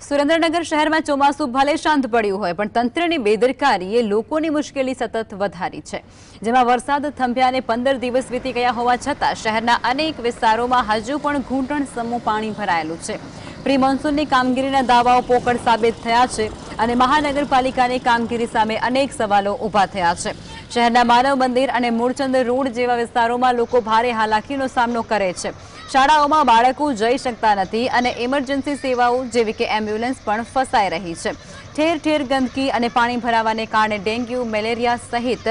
સુરેન્દ્રનગર શહેરમાં ચોમાસું ભલે શાંત પડ્યું હોય, પણ તંત્રની બેદરકારીએ લોકોની મુશ્કેલી સતત વધારી છે. જેમાં વરસાદ થંભ્યાને પંદર દિવસ વીતી ગયા હોવા છતાં શહેરના અનેક વિસ્તારોમાં હજુ પણ ઘૂંટણ સમૂહ પાણી ભરાયેલું છે. પ્રી મોન્સૂનની કામગીરીના દાવાઓ પોકળ સાબિત થયા છે અને મહાનગરપાલિકાની કામગીરી સામે અનેક સવાલો ઊભા થયા છે. શહેરના માનવ મંદિર અને મૂળચંદ રોડ જેવા વિસ્તારોમાં લોકો ભારે હાલાકીનો સામનો કરે છે. શાળાઓમાં બાળકો જઈ શકતા નથી અને ઇમરજન્સી સેવાઓ જેવી કે એમ્બ્યુલન્સ પણ ફસાઈ રહી છે. ઠેર ઠેર ગંદકી અને પાણી ભરાવાને કારણે ડેન્ગ્યુ, મેલેરિયા સહિત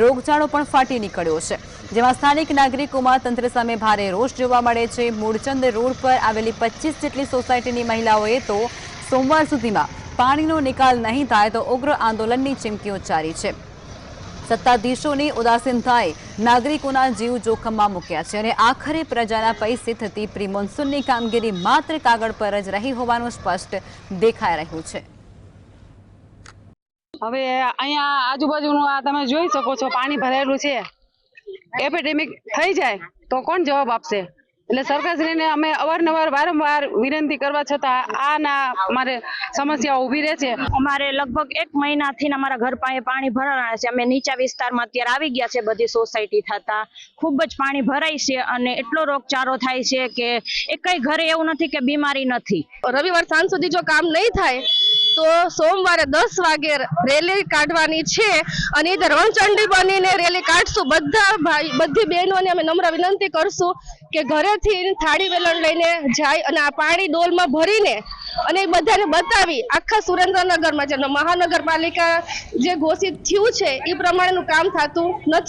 રોગચાળો પણ ફાટી નીકળ્યો છે. જેમાં સ્થાનિક નાગરિકોમાં તંત્ર સામે ભારે રોષ જોવા મળે છે. મૂળચંદ રોડ પર આવેલી પચીસ જેટલી સોસાયટીની મહિલાઓએ તો સોમવાર સુધીમાં પાણીનો નિકાલ નહીં થાય તો ઉગ્ર આંદોલનની ચીમકી ઉચ્ચારી છે. સત્તાધીશોની ઉદાસીનતાએ નાગરિકોના જીવ જોખમમાં મૂક્યા છે અને આખરે પ્રજાના પૈસે થતી પ્રી કામગીરી માત્ર કાગળ પર જ રહી હોવાનું સ્પષ્ટ દેખાઈ રહ્યું છે. હવે અહીંયા આજુબાજુનું આ તમે જોઈ શકો છો, પાણી ભરાયેલું છે. એપિડેમિક થઈ જાય તો કોણ જવાબ આપશે? એટલે સરકારશ્રીને અમે અવારનવાર વારંવાર વિનંતી કરવા છતાં આના અમારે સમસ્યાઓ ઊભી રહે છે. અમારે લગભગ એક મહિનાથી અમારા ઘર પાસે પાણી ભરાણા છે. અમે નીચા વિસ્તારમાં અત્યારે આવી ગયા છે બધી સોસાયટી થતા. ખૂબ જ પાણી ભરાય છે અને એટલો રોગચારો થાય છે કે એકય ઘરે એવું નથી કે બીમારી નથી. રવિવાર સાંજ સુધી જો કામ નહીં થાય તો સોમવારે દસ વાગે રેલી કાઢવાની છે અને ધર્મચંડી બનીને રેલી કાઢશું. બધા ભાઈ, બધી બહેનોને અમે નમ્ર વિનંતી કરશું કે ઘરેથી થાળી વેલણ લઈને જાય અને આ પાણી ડોલમાં ભરીને અને બધાને બતાવી આખા સુરેન્દ્રનગરમાં જે મહાનગરપાલિકા જે ઘોષિત થયું છે, એ પ્રમાણેનું કામ થતું નથી.